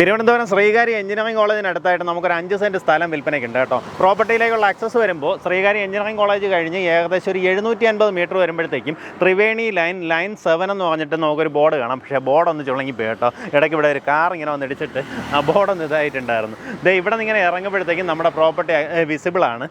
Thiruvananthapuram ശ്രീകാരി engineering കോളേജിന് അടുത്തായിട്ട് നമുക്കൊരു അഞ്ച് സെന്റ് സ്ഥലം വിൽപ്പനയ്ക്കുണ്ട് കേട്ടോ. പ്രോപ്പർട്ടിയിലേക്കുള്ള ആക്സസ് വരുമ്പോൾ ശ്രീകാരി എഞ്ചിനീയറിംഗ് കോളേജ് കഴിഞ്ഞ് ഏകദേശം ഒരു എഴുന്നൂറ്റി അൻപത് മീറ്റർ വരുമ്പോഴത്തേക്കും ത്രിവേണി ലൈൻ ലൈൻ സെവൻ എന്ന് പറഞ്ഞിട്ട് നമുക്കൊരു ബോർഡ് കാണാം. പക്ഷേ ബോർഡ് ഒന്ന് ചുളങ്ങി പോയി കേട്ടോ. ഇടയ്ക്ക് ഇവിടെ ഒരു കാർ ഇങ്ങനെ വന്ന് ഇടിച്ചിട്ട് ആ ബോർഡ് ഒന്ന് ഇതായിട്ടുണ്ടായിരുന്നു. ദേ ഇവിടെ നിന്ന് ഇങ്ങനെ ഇറങ്ങുമ്പോഴത്തേക്കും നമ്മുടെ പ്രോപ്പർട്ടി വിസിബിൾ ആണ്.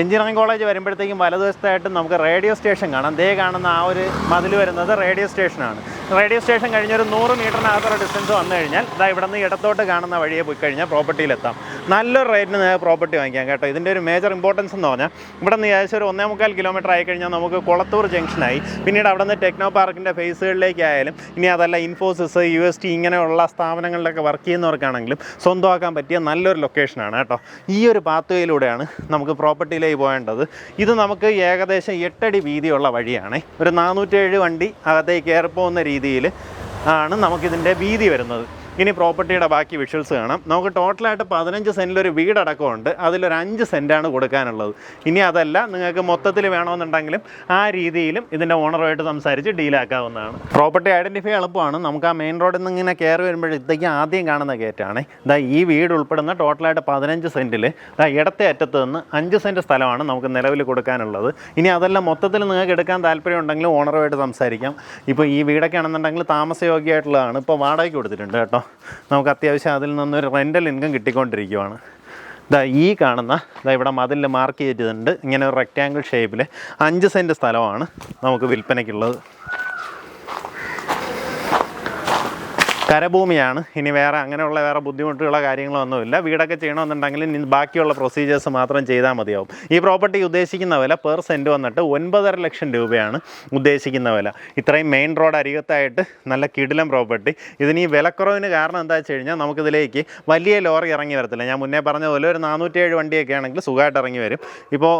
എഞ്ചിനീയറിംഗ് കോളേജ് വരുമ്പോഴത്തേക്കും വലതുവശത്തായിട്ട് നമുക്ക് റേഡിയോ സ്റ്റേഷൻ കാണാം. ദേ കാണുന്ന ആ ഒരു മതിൽ വരുന്നത് റേഡിയോ സ്റ്റേഷനാണ് റേഡിയോ സ്റ്റേഷൻ കഴിഞ്ഞൊരു നൂറ് മീറ്ററിനകത്തുള്ള ഡിസ്റ്റൻസ് വന്നു കഴിഞ്ഞാൽ ഇതാ ഇവിടെ നിന്ന് ഇടത്തോട്ട് കാണുന്ന വഴിയെ പോയി കഴിഞ്ഞാൽ പ്രോപ്പർട്ടിയിലെത്താം നല്ലൊരു റേറ്റിന് നിങ്ങൾക്ക് പ്രോപ്പർട്ടി വാങ്ങിക്കാം കേട്ടോ. ഇതിന്റെ ഒരു മേജർ ഇമ്പോർട്ടൻസ് എന്ന് പറഞ്ഞാൽ ഇവിടെ നിന്ന് ഏകദേശം ഒരു ഒന്നേ മുക്കാൽ കിലോമീറ്റർ ആയി കഴിഞ്ഞാൽ നമുക്ക് കുളത്തൂർ ജംഗ്ഷനായി പിന്നീട് അവിടെ നിന്ന് ടെക്നോ പാർക്കിന്റെ ഫേസുകളിലേക്കായാലും ഇനി അതല്ല ഇൻഫോസിസ് യു എസ് ടി ഇങ്ങനെയുള്ള സ്ഥാപനങ്ങളിലൊക്കെ വർക്ക് ചെയ്യുന്നവർക്കാണെങ്കിലും സ്വന്തമാക്കാൻ പറ്റിയ നല്ലൊരു ലൊക്കേഷനാണ് കേട്ടോ. ഈ ഒരു പാത്വേയിലൂടെയാണ് നമുക്ക് പ്രോപ്പർട്ടിയിലേക്ക് പോകേണ്ടത്. ഇത് നമുക്ക് ഏകദേശം എട്ടടി വീതിയുള്ള വഴിയാണ്. ഒരു നാനൂറ്റേഴ് വണ്ടി അകത്തേക്ക് കയറിപ്പോകുന്ന രീതിയിൽ ആണ് നമുക്കിതിന്റെ വീതി വരുന്നത്. ഇനി പ്രോപ്പർട്ടിയുടെ ബാക്കി വിഷ്വൽസ് കാണാം. നമുക്ക് ടോട്ടലായിട്ട് പതിനഞ്ച് സെന്റിലൊരു വീടടക്കമുണ്ട് അതിലൊരു അഞ്ച് സെന്റാണ് കൊടുക്കാനുള്ളത്. ഇനി അതല്ല നിങ്ങൾക്ക് മൊത്തത്തിൽ വേണമെന്നുണ്ടെങ്കിലും ആ രീതിയിലും ഇതിന്റെ ഓണറുമായിട്ട് സംസാരിച്ച് ഡീലാക്കാവുന്നതാണ് പ്രോപ്പർട്ടി ഐഡന്റിഫൈ എളുപ്പമാണ്. നമുക്ക് ആ മെയിൻ റോഡിൽ നിന്ന് ഇങ്ങനെ കയറി വരുമ്പോഴത്തേക്ക് ആദ്യം കാണുന്ന ഗേറ്റാണ് ഇതാ ഈ വീട് ഉൾപ്പെടുന്ന ടോട്ടലായിട്ട് പതിനഞ്ച് സെന്റിൽ ഇതാ ഇടത്തെ അറ്റത്ത് നിന്ന് അഞ്ച് സെന്റ് സ്ഥലമാണ് നമുക്ക് നിലവിൽ കൊടുക്കാനുള്ളത്. ഇനി അതെല്ലാം മൊത്തത്തിൽ നിങ്ങൾക്ക് എടുക്കാൻ താല്പര്യം ഉണ്ടെങ്കിൽ ഓണറുമായിട്ട് സംസാരിക്കാം. ഇപ്പോൾ ഈ വീടൊക്കെ ആണെന്നുണ്ടെങ്കിൽ താമസയോഗ്യമായിട്ടുള്ളതാണ്. ഇപ്പോൾ വാടകയ്ക്ക് കൊടുത്തിട്ടുണ്ട് കേട്ടോ. നമുക്ക് അത്യാവശ്യം അതിൽ നിന്നൊരു റെന്റൽ ഇൻകം കിട്ടിക്കൊണ്ടിരിക്കുവാണ്. ഇതാ ഈ കാണുന്ന ഇതാ ഇവിടെ മതിലിൽ മാർക്ക് ചെയ്തിട്ടുണ്ട്. ഇങ്ങനെ ഒരു റെക്റ്റാങ്കിൾ ഷേപ്പിൽ അഞ്ച് സെന്റ് സ്ഥലമാണ് നമുക്ക് വിൽപ്പനയ്ക്കുള്ളത്. കരഭൂമിയാണ്. ഇനി വേറെ അങ്ങനെയുള്ള വേറെ ബുദ്ധിമുട്ടുകളോ കാര്യങ്ങളോ ഒന്നുമില്ല. വീടൊക്കെ ചെയ്യണമെന്നുണ്ടെങ്കിൽ ഇനി ബാക്കിയുള്ള പ്രൊസീജിയേഴ്സ് മാത്രം ചെയ്താൽ മതിയാവും. ഈ പ്രോപ്പർട്ടി ഉദ്ദേശിക്കുന്ന വില പെർ സെന്റ് വന്നിട്ട് ഒൻപതര ലക്ഷം രൂപയാണ് ഉദ്ദേശിക്കുന്ന വില. ഇത്രയും മെയിൻ റോഡ് അരികത്തായിട്ട് നല്ല കിടിലം പ്രോപ്പർട്ടി ഇതിന് ഈ വിലക്കുറവിന് കാരണം എന്താ വെച്ച് കഴിഞ്ഞാൽ നമുക്കിതിലേക്ക് വലിയ ലോറി ഇറങ്ങി വരത്തില്ല. ഞാൻ മുന്നേ പറഞ്ഞ പോലെ ഒരു നാനൂറ്റേഴ് വണ്ടിയൊക്കെ ആണെങ്കിൽ സുഖമായിട്ട് ഇറങ്ങി വരും. ഇപ്പോൾ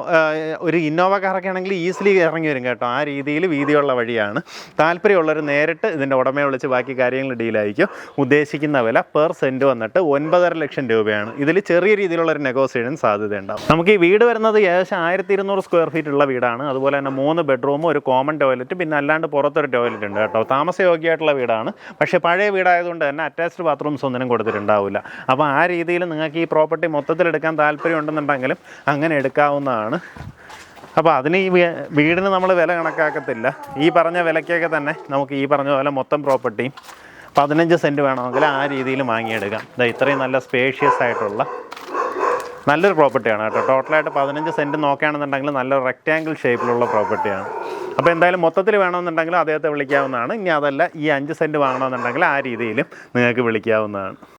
ഒരു ഇന്നോവ കാറൊക്കെ ആണെങ്കിൽ ഈസിലി ഇറങ്ങി വരും കേട്ടോ. ആ രീതിയിൽ വീതിയുള്ള വഴിയാണ്. താല്പര്യമുള്ളവർ നേരിട്ട് ഇതിന്റെ ഉടമയെ വിളിച്ച് ബാക്കി കാര്യങ്ങൾ ഡീലായിരിക്കും ഉദ്ദേശിക്കുന്ന വില പെർ സെന്റ് വന്നിട്ട് ഒൻപതര ലക്ഷം രൂപയാണ്. ഇതിൽ ചെറിയ രീതിയിലുള്ള ഒരു നെഗോസിയേഷൻ സാധ്യതയുണ്ടാവും നമുക്ക് ഈ വീട് വരുന്നത് ഏകദേശം ആയിരത്തി ഇരുന്നൂറ് സ്ക്വയർ ഫീറ്റ് ഉള്ള വീടാണ്. അതുപോലെ തന്നെ മൂന്ന് ബെഡ്റൂമും ഒരു കോമൺ ടോയ്ലറ്റ് പിന്നെ അല്ലാണ്ട് പുറത്തൊരു ടോയ്ലറ്റ് ഉണ്ട് കേട്ടോ. താമസയോഗ്യമായിട്ടുള്ള വീടാണ്. പക്ഷേ പഴയ വീടായതുകൊണ്ട് തന്നെ അറ്റാച്ച്ഡ് ബാത്റൂംസ് ഒന്നിനും കൊടുത്തിട്ടുണ്ടാവില്ല. അപ്പോൾ ആ രീതിയിൽ നിങ്ങൾക്ക് ഈ പ്രോപ്പർട്ടി മൊത്തത്തിൽ എടുക്കാൻ താല്പര്യം ഉണ്ടെന്നുണ്ടെങ്കിലും അങ്ങനെ എടുക്കാവുന്നതാണ്. അപ്പോൾ അതിന് ഈ വീടിന് നമ്മൾ വില കണക്കാക്കത്തില്ല. ഈ പറഞ്ഞ വിലയ്ക്കൊക്കെ തന്നെ നമുക്ക് ഈ പറഞ്ഞ പോലെ മൊത്തം പ്രോപ്പർട്ടിയും പതിനഞ്ച് സെന്റ് വേണമെങ്കിൽ ആ രീതിയിൽ വാങ്ങിയെടുക്കാം. ഇതാ ഇത്രയും നല്ല സ്പേഷ്യസ് ആയിട്ടുള്ള നല്ലൊരു പ്രോപ്പർട്ടിയാണ് കേട്ടോ. ടോട്ടലായിട്ട് പതിനഞ്ച് സെന്റ് നോക്കുകയാണെന്നുണ്ടെങ്കിൽ നല്ല റെക്റ്റാങ്കിൾ ഷേപ്പിലുള്ള പ്രോപ്പർട്ടിയാണ് അപ്പോൾ എന്തായാലും മൊത്തത്തിൽ വേണമെന്നുണ്ടെങ്കിൽ അദ്ദേഹത്തെ വിളിക്കാവുന്നതാണ്. ഇനി അതല്ല ഈ അഞ്ച് സെന്റ് വാങ്ങണമെന്നുണ്ടെങ്കിൽ ആ രീതിയിലും നിങ്ങൾക്ക് വിളിക്കാവുന്നതാണ്.